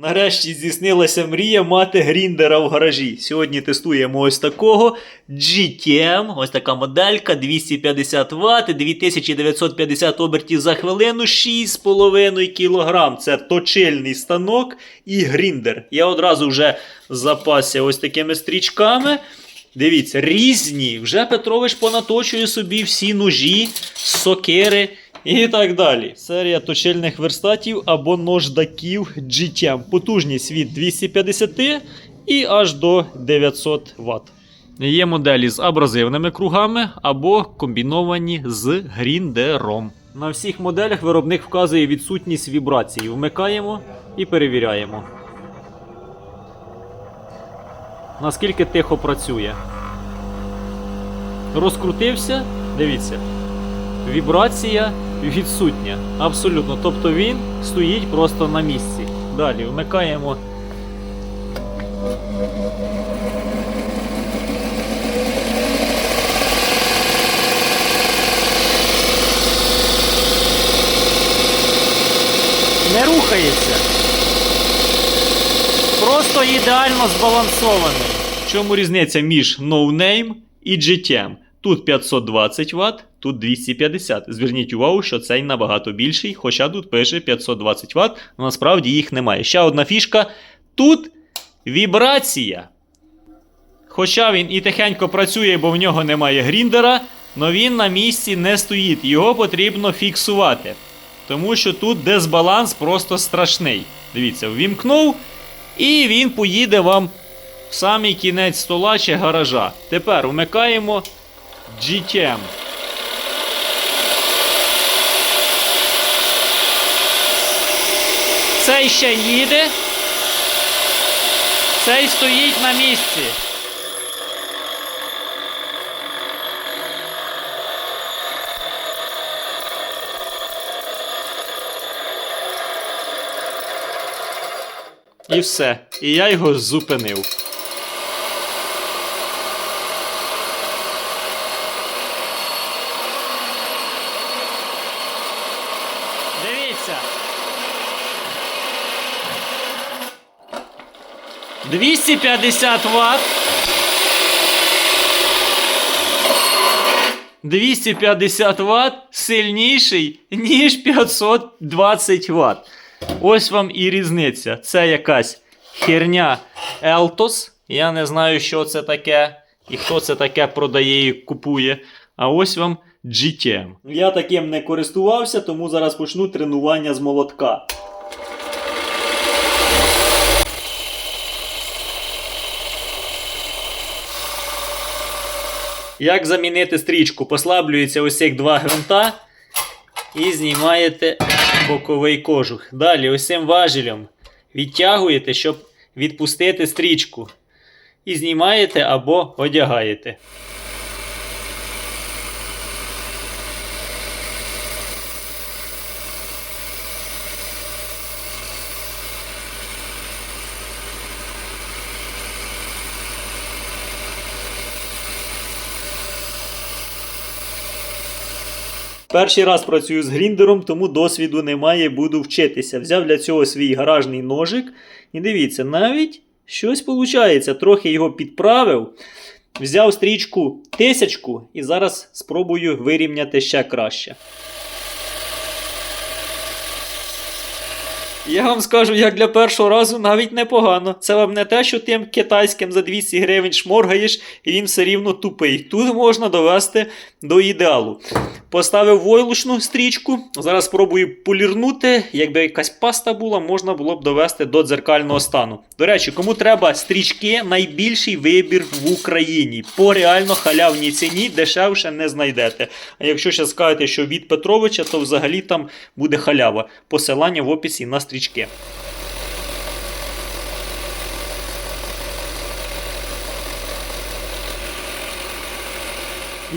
Нарешті здійснилася мрія мати гріндера в гаражі. Сьогодні тестуємо ось такого GTM, ось така моделька, 250 Вт, 2950 обертів за хвилину, 6,5 кг. Це точильний станок і гріндер. Я одразу вже запасся ось такими стрічками. Дивіться, різні. Вже Петрович понаточує собі всі ножі, сокири і так далі. Серія точильних верстатів або нождаків GTM. Потужність від 250 і аж до 900 Вт. Є моделі з абразивними кругами або комбіновані з гріндером. На всіх моделях виробник вказує відсутність вібрації. Вмикаємо і перевіряємо. Наскільки тихо працює. Розкрутився, дивіться. Вібрація відсутня. Абсолютно. Тобто він стоїть просто на місці. Далі вмикаємо. Не рухається. Просто ідеально збалансований. В чому різниця між No Name і GTM? Тут 520 Вт, тут 250. Зверніть увагу, що цей набагато більший, хоча тут пише 520 Вт, але насправді їх немає. Ще одна фішка. Тут вібрація. Хоча він і тихенько працює, бо в нього немає гріндера, але він на місці не стоїть. Його потрібно фіксувати. Тому що тут дисбаланс просто страшний. Дивіться, ввімкнув, і він поїде вам в самий кінець стола чи гаража. Тепер вмикаємо GTM. Цей ще їде. Цей стоїть на місці. І все. І я його зупинив. Дивіться. 250 Вт. 250 Вт сильніший, ніж 520 Вт. Ось вам і різниця. Це якась херня Eltos. Я не знаю, що це таке і хто це таке продає і купує. А ось вам GTM. Я таким не користувався, тому зараз почну тренування з молотка. Як замінити стрічку? Послаблюється ось цих два гвинта і знімаєте боковий кожух. Далі ось цим важелем відтягуєте, щоб відпустити стрічку. І знімаєте або одягаєте. Перший раз працюю з гріндером, тому досвіду немає, буду вчитися. Взяв для цього свій гаражний ножик. І дивіться, навіть щось виходить. Трохи його підправив. Взяв стрічку тисячку і зараз спробую вирівняти ще краще. Я вам скажу, як для першого разу навіть непогано. Це вам не те, що тим китайським за 200 гривень шморгаєш, і він все рівно тупий. Тут можна довести до ідеалу. Поставив войлочну стрічку. Зараз спробую полірнути. Якби якась паста була, можна було б довести до дзеркального стану. До речі, кому треба стрічки, найбільший вибір в Україні. По реально халявній ціні дешевше не знайдете. А якщо ще скажете, що від Петровича, то взагалі там буде халява. Посилання в описі на стрічки.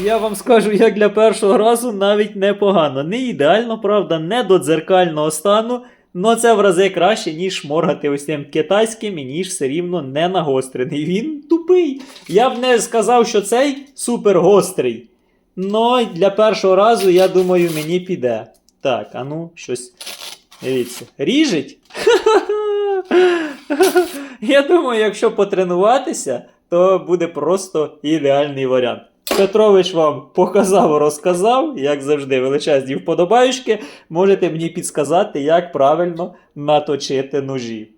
Я вам скажу, як для першого разу навіть непогано. Не ідеально, правда, не до дзеркального стану. Но це в рази краще, ніж моргати ось цим китайським, і ніж все рівно не нагострений. Він тупий. Я б не сказав, що цей супер гострий. Но для першого разу, я думаю, мені піде. Так, а ну, щось. Дивіться. Ріжить? Я думаю, якщо потренуватися, то буде просто ідеальний варіант. Петрович вам показав, розказав, як завжди, величезні вподобаючки. Можете мені підсказати, як правильно наточити ножі.